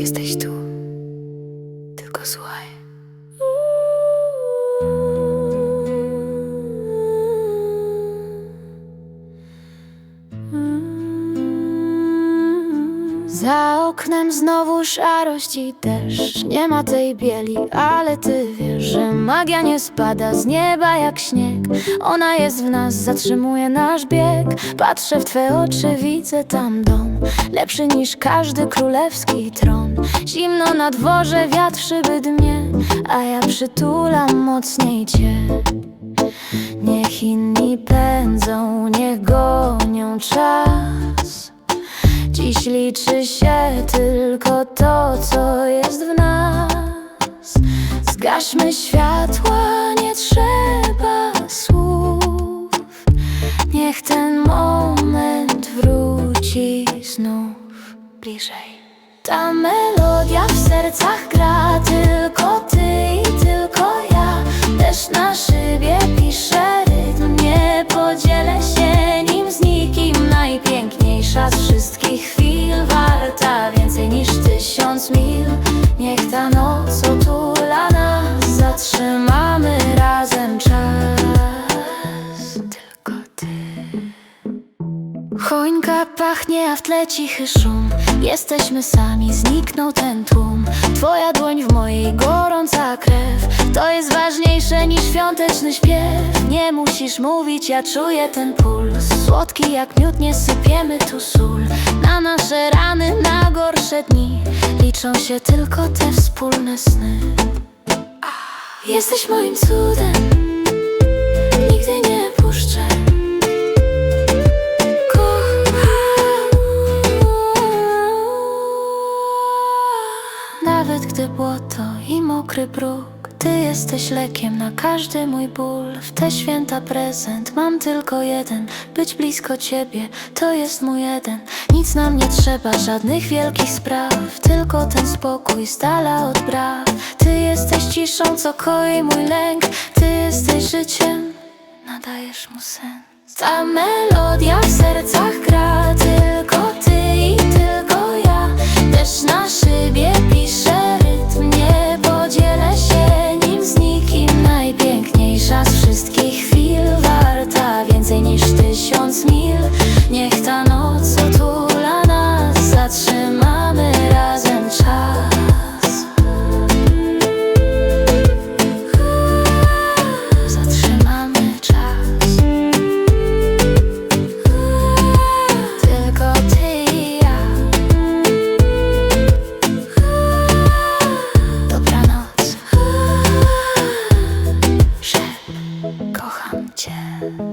Jesteś tu. Tylko słuchaj. Oknem znowu szarość i deszcz. Nie ma tej bieli, ale ty wiesz, że magia nie spada z nieba jak śnieg. Ona jest w nas, zatrzymuje nasz bieg. Patrzę w twe oczy, widzę tam dom. Lepszy niż każdy królewski tron. Zimno na dworze, wiatr szyby dmie A ja przytulam mocniej cię. Niech inni pędzą, niech gonią czas Dziś liczy się tylko to, co jest w nas. Zgaśmy światła, nie trzeba słów. Niech ten moment wróci znów bliżej. Ta melodia w sercach gra Tylko ty i tylko ja. Też na szybie pisze Choinka pachnie, a w tle cichy szum. Jesteśmy sami, zniknął ten tłum. Twoja dłoń w mojej, gorąca krew. To jest ważniejsze niż świąteczny śpiew. Nie musisz mówić, ja czuję ten puls. Słodki jak miód, nie sypiemy tu sól. Na nasze rany, na gorsze dni Liczą się tylko te wspólne sny. Jesteś moim cudem. Nigdy nie puszczę błoto i mokry bruk. Ty jesteś lekiem na każdy mój ból. W te święta prezent mam tylko jeden. Być blisko ciebie to jest mój jeden. Nic nam nie trzeba, żadnych wielkich spraw. Tylko ten spokój z dala od braw. Ty jesteś ciszą, co koi mój lęk. Ty jesteś życiem, nadajesz mu sens. Ta melodia w sercach gra. Tylko Bye.